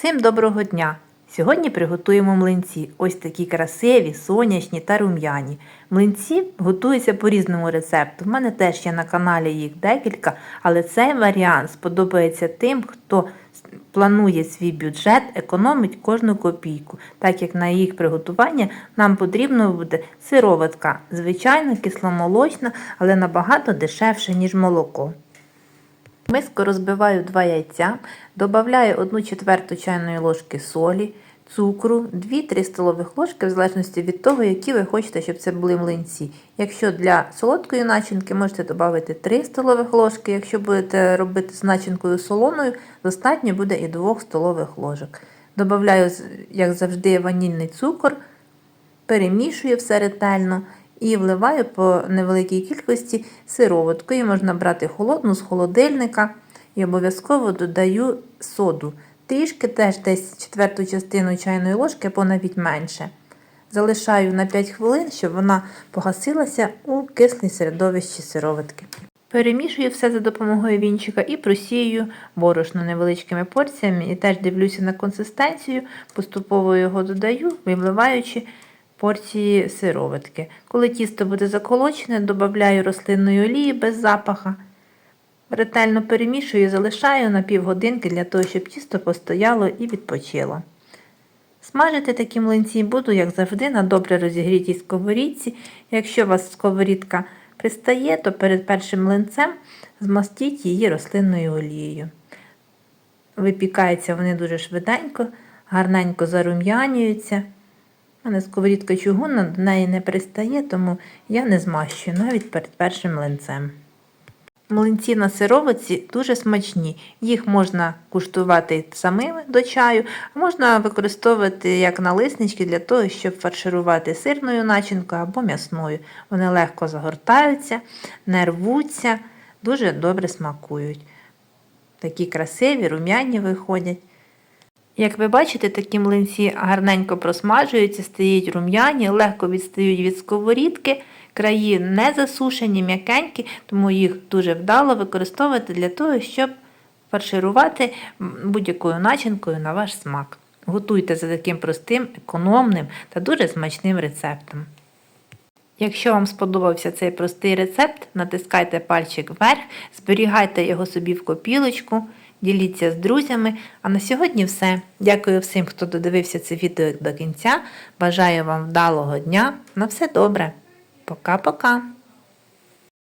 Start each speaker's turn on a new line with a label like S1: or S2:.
S1: Всім доброго дня! Сьогодні приготуємо млинці. Ось такі красиві, сонячні та рум'яні. Млинці готуються по різному рецепту. У мене теж є на каналі їх декілька, але цей варіант сподобається тим, хто планує свій бюджет, економить кожну копійку, так як на їх приготування нам потрібно буде сироватка, звичайно кисломолочна, але набагато дешевше, ніж молоко. В Миску розбиваю 2 яйця, додаю 1 четверту чайної ложки солі, цукру, 2-3 столових ложки, в залежності від того, які ви хочете, щоб це були млинці. Якщо для солодкої начинки, можете додати 3 столових ложки. Якщо будете робити з начинкою солоною, достатньо буде і 2 столових ложок. Добавляю, як завжди, ванільний цукор, перемішую все ретельно і вливаю по невеликій кількості сироватку. Її можна брати холодну з холодильника і обов'язково додаю соду. Трішки теж десь четверту частину чайної ложки або навіть менше. Залишаю на 5 хвилин, щоб вона погасилася у кислій середовищі сироватки. Перемішую все за допомогою вінчика і просію борошно невеличкими порціями і теж дивлюся на консистенцію, поступово його додаю, вимливаючи порції сироватки. Коли тісто буде заколочене, додаю рослинної олії без запаха. Ретельно перемішую і залишаю на півгодинки для того, щоб тісто постояло і відпочило. Смажити такі млинці буду, як завжди, на добре розігрітій сковорідці. Якщо у вас сковорідка пристає, то перед першим млинцем змастіть її рослинною олією. Випікаються вони дуже швиденько, гарненько зарум'янюються. У мене сковорідка чугунна, до неї не пристає, тому я не змащую навіть перед першим млинцем. Млинці на сировиці дуже смачні. Їх можна куштувати самими до чаю, а можна використовувати як налиснички для того, щоб фарширувати сирною начинкою або м'ясною. Вони легко загортаються, не рвуться, дуже добре смакують. Такі красиві, рум'яні виходять. Як ви бачите, такі млинці гарненько просмажуються, стають рум'яні, легко відстають від сковорідки, краї не засушені, м'якенькі, тому їх дуже вдало використовувати для того, щоб фарширувати будь-якою начинкою на ваш смак. Готуйте за таким простим, економним та дуже смачним рецептом. Якщо вам сподобався цей простий рецепт, натискайте пальчик вверх, зберігайте його собі в копілочку, діліться з друзями. А на сьогодні все. Дякую всім, хто додивився це відео до кінця. Бажаю вам вдалого дня. На все добре. Пока-пока!